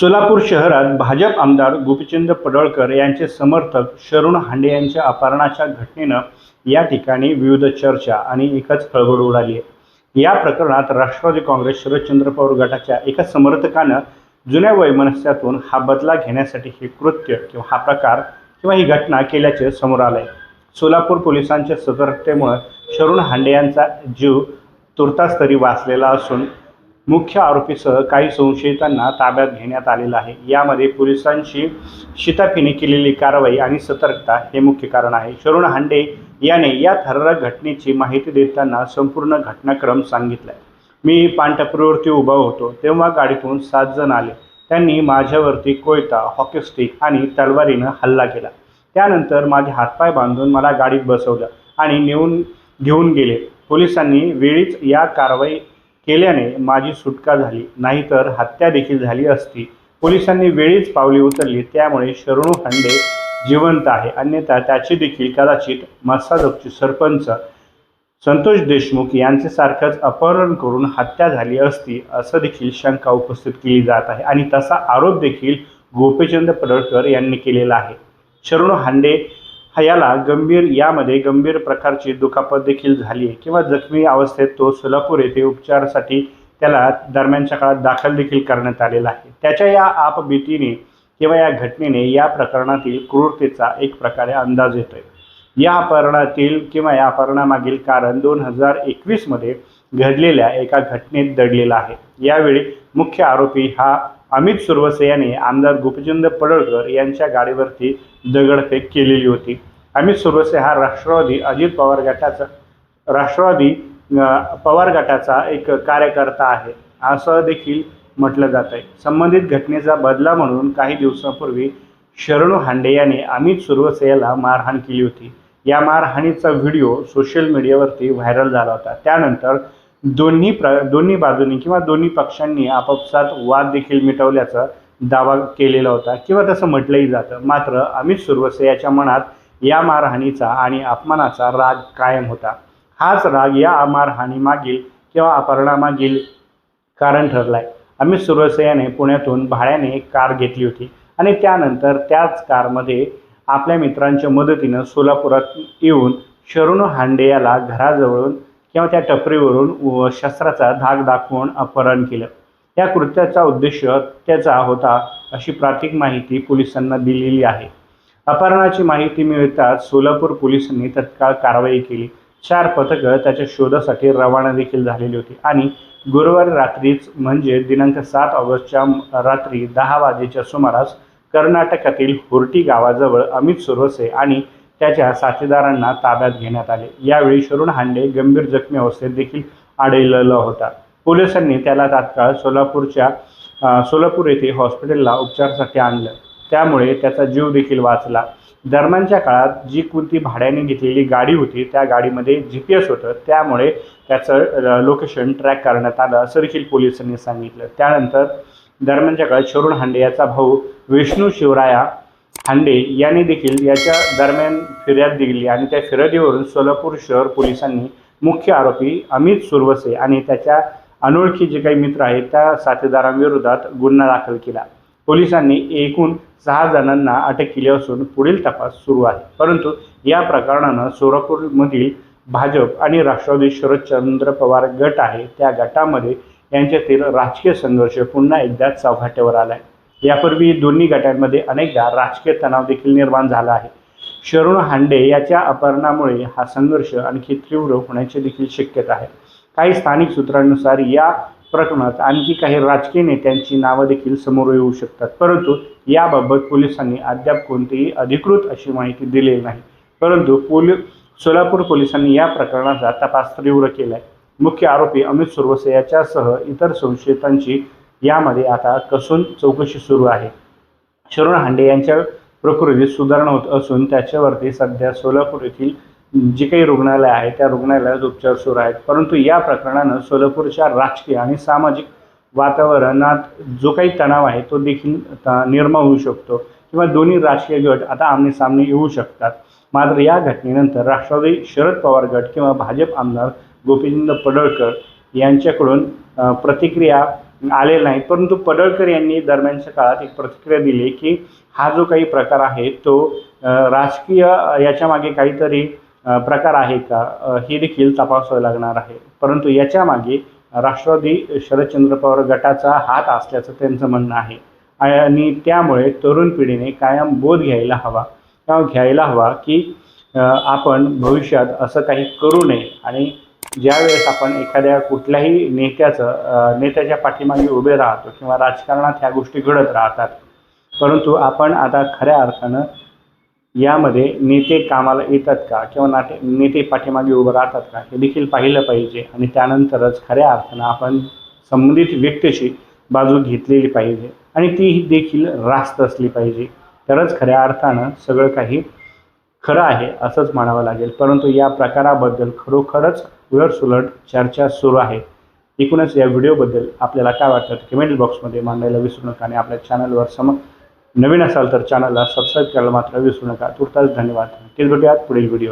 सोलापूर शहरात भाजप आमदार गोपीचंद पडळकर यांचे समर्थक शरुण हांडे यांच्या अपहरणाच्या घटनेनं या ठिकाणी विविध चर्चा आणि एकच खळबळ उडाली आहे. या प्रकरणात राष्ट्रवादी काँग्रेस शरदचंद्र पवार गटाच्या एका समर्थकानं जुन्या वैमनस्यातून हा बदला घेण्यासाठी हे कृत्य किंवा हा प्रकार किंवा ही घटना केल्याचे समोर आलं आहे सोलापूर पोलिसांच्या सतर्कतेमुळे शरुण हांडे यांचा जीव तुर्तास तरी वाचलेला असून मुख्य आरोपीसह काही संशयितांना ताब्यात घेण्यात आलेलं आहे. यामध्ये पोलिसांची शिताफीने केलेली कारवाई आणि सतर्कता हे मुख्य कारण आहे. शरुण हांडे याने या थरारक घटनेची माहिती देताना संपूर्ण घटनाक्रम सांगितला मी पानटपरीवरती उभा होतो. तेव्हा गाडीतून सात जण आले. त्यांनी माझ्यावरती कोयता हॉकी स्टिक आणि तलवारीनं हल्ला केला. त्यानंतर माझे हातपाय बांधून मला गाडीत बसवलं आणि नेऊन घेऊन गेले. पोलिसांनी वेळीच या कारवाई केल्याने माझी सुटका झाली. नाहीतर हत्या देखील झाली असती. पोलिसांनी वेळीच पावले उचलली. त्यामुळे शरणू हांडे जिवंत आहे. अन्यथा त्याची देखील कदाचित मसाजपचे सरपंच संतोष देशमुख यांच्यासारखंच अपहरण करून हत्या झाली असती असं देखील शंका उपस्थित केली जात आहे. आणि तसा आरोप देखील गोपीचंद पडळकर यांनी केलेला आहे. शरणू हांडे याला गंभीर यामध्ये गंभीर प्रकारची दुखापत देखील झाली आहे. किंवा जखमी अवस्थेत तो सोलापूर येथे उपचारासाठी त्याला दरम्यानच्या काळात दाखल देखील करण्यात आलेला आहे. त्याच्या या आपभीतीने किंवा या घटनेने या प्रकरणातील क्रूरतेचा एक प्रकारे अंदाज येतोय. या अपहरणातील किंवा या अपहरणामागील कारण दोन हजार एकवीसमध्ये घडलेल्या एका घटनेत दडलेला आहे. यावेळी मुख्य आरोपी हा अमित सुरवसे यांनी आमदार गोपीचंद पडळकर यांच्या गाडीवरती दगडफेक केलेली होती. अमित सुरवसे हा राष्ट्रवादी अजित पवार गटाचा राष्ट्रवादी पवार गटाचा एक कार्यकर्ता आहे. असं देखील म्हटलं जात आहे संबंधित घटनेचा बदला म्हणून काही दिवसांपूर्वी शरणू हांडे याने अमित सुरवसे याला मारहाण केली होती. या मारहाणीचा व्हिडिओ सोशल मीडियावरती व्हायरल झाला होता. त्यानंतर दोन्ही प्र दोन्ही बाजूंनी किंवा दोन्ही पक्षांनी आपापसात वाद देखील मिटवल्याचा दावा केलेला होता किंवा तसं म्हटलंही जातं. मात्र अमित सुरवसे याच्या मनात या मारहाणीचा आणि अपमानाचा राग कायम होता. हाच राग या मारहाणीमागील किंवा अपहरणामागील कारण ठरलाय. अमित सुरवसे याने पुण्यातून भाड्याने एक कार घेतली होती आणि त्यानंतर त्याच कारमध्ये आपल्या मित्रांच्या मदतीनं सोलापुरात येऊन शरुण हांडे याला घराजवळून किंवा त्या टपरीवरून व शस्त्राचा धाक दाखवून अपहरण केलं. या कृत्याचा उद्देश त्याचा होता अशी प्राथमिक माहिती पोलिसांना दिलेली आहे. अपहरणाची माहिती मिळताच सोलापूर पोलिसांनी तत्काळ कारवाई केली. चार पथकं त्याच्या शोधासाठी रवाना देखील झालेली होती. आणि गुरुवारी रात्रीच म्हणजे दिनांक सात ऑगस्टच्या रात्री दहा वाजेच्या सुमारास कर्नाटकातील हुर्टी गावाजवळ अमित सुरवसे आणि त्याच्या साथीदारांना ताब्यात घेण्यात आले. यावेळी शरुण हांडे गंभीर जखमी अवस्थेत देखील आढळलेला होता. पोलिसांनी त्याला तात्काळ सोलापूरच्या सोलापूर येथे हॉस्पिटलला उपचारासाठी आणलं. त्यामुळे त्याचा जीव देखील वाचला. दरम्यानच्या काळात जी कोणती भाड्याने घेतलेली गाडी होती त्या गाडीमध्ये जी पी एस होतं. त्यामुळे त्याचं लोकेशन ट्रॅक करण्यात आलं असं देखील पोलिसांनी सांगितलं. त्यानंतर दरम्यानच्या काळात शरुण हांडे याचा भाऊ विष्णू शिवराया हांडे यांनी देखील याच्या दरम्यान फिर्याद दिली आणि त्या फिर्यादीवरून सोलापूर शहर पोलिसांनी मुख्य आरोपी अमित सुरवसे आणि त्याच्या अनोळखी जे काही मित्र आहेत त्या साथीदारांविरोधात गुन्हा दाखल केला. पोलिसांनी एकूण सहा जणांना अटक केली असून पुढील तपास सुरू आहे. परंतु या प्रकरणानं सोलापूरमधील भाजप आणि राष्ट्रवादी शरदचंद्र पवार गट आहे त्या गटामध्ये यांच्यातील राजकीय संघर्ष पुन्हा एकदा चौघाट्यावर आला आहे यापूर्वी दोन्ही गटांमध्ये अनेकदा राजकीय तणाव देखील निर्माण झाला आहे. शरुण हांडे याच्या अपहरणामुळे हा संघर्ष आणखी तीव्र होण्याची देखील शक्यता आहे. काही स्थानिक सूत्रांनुसार या प्रकरणात आणखी काही राजकीय नेत्यांची नावं देखील समोर येऊ शकतात. परंतु याबाबत पोलिसांनी अद्याप कोणतीही अधिकृत अशी माहिती दिलेली नाही. परंतु पोलि सोलापूर पोलिसांनी या प्रकरणाचा तपास तीव्र केला आहे मुख्य आरोपी अमित सुरवसे याच्यासह इतर संशयितांची यामध्ये आता कसून चौकशी सुरू आहे. शरण हांडे यांच्या प्रकृतीत सुधारणा होत असून त्याच्यावरती सध्या सोलापूर येथील जी काही रुग्णालय आहे त्या रुग्णालयात उपचार सुरू आहेत. परंतु या प्रकरणानं सोलापूरच्या राजकीय आणि सामाजिक वातावरणात जो काही तणाव आहे तो देखील निर्माण होऊ शकतो किंवा दोन्ही राजकीय गट आता आमनेसामने येऊ शकतात. मात्र या घटनेनंतर राष्ट्रवादी शरद पवार गट किंवा भाजप आमदार गोपीचंद पडळकर यांच्याकडून प्रतिक्रिया आलेला नाही. परंतु पडळकर यांनी दरम्यानच्या काळात एक प्रतिक्रिया दिली की हा जो काही प्रकार आहे तो राजकीय याच्यामागे काहीतरी प्रकार आहे का? हे देखील तपासावं लागणार आहे. परंतु याच्यामागे राष्ट्रवादी शरदचंद्र पवार गटाचा हात असल्याचं त्यांचं म्हणणं आहे. आणि त्यामुळे तरुण पिढीने कायम बोध घ्यायला हवा. किंवा घ्यायला हवा की आपण भविष्यात असं काही करू नये आणि ज्यावेळेस आपण एखाद्या कुठल्याही नेत्याचं नेत्याच्या पाठीमागे उभे राहतो किंवा राजकारणात ह्या गोष्टी घडत राहतात परंतु आपण आता खऱ्या अर्थानं यामध्ये नेते कामाला येतात का किंवा नाटे नेते पाठीमागे उभं राहतात का हे देखील पाहिलं पाहिजे आणि त्यानंतरच खऱ्या अर्थानं आपण संबंधित व्यक्तीशी बाजू घेतलेली पाहिजे आणि ती देखील रास्त असली पाहिजे. तरच खऱ्या अर्थानं सगळं काही खरं आहे असंच म्हणावं लागेल. परंतु या प्रकाराबद्दल खरोखरच उलटसुलट चर्चा सुरू आहे. एकूणच या व्हिडिओबद्दल आपल्याला काय वाटतं कमेंट बॉक्समध्ये मांडायला विसरू नका आणि आपल्या चॅनलवर सम नवीन असाल तर चॅनलला सबस्क्राईब करायला मात्र विसरू नका. तुर्तास धन्यवाद. नक्कीच भेटूयात पुढील व्हिडिओ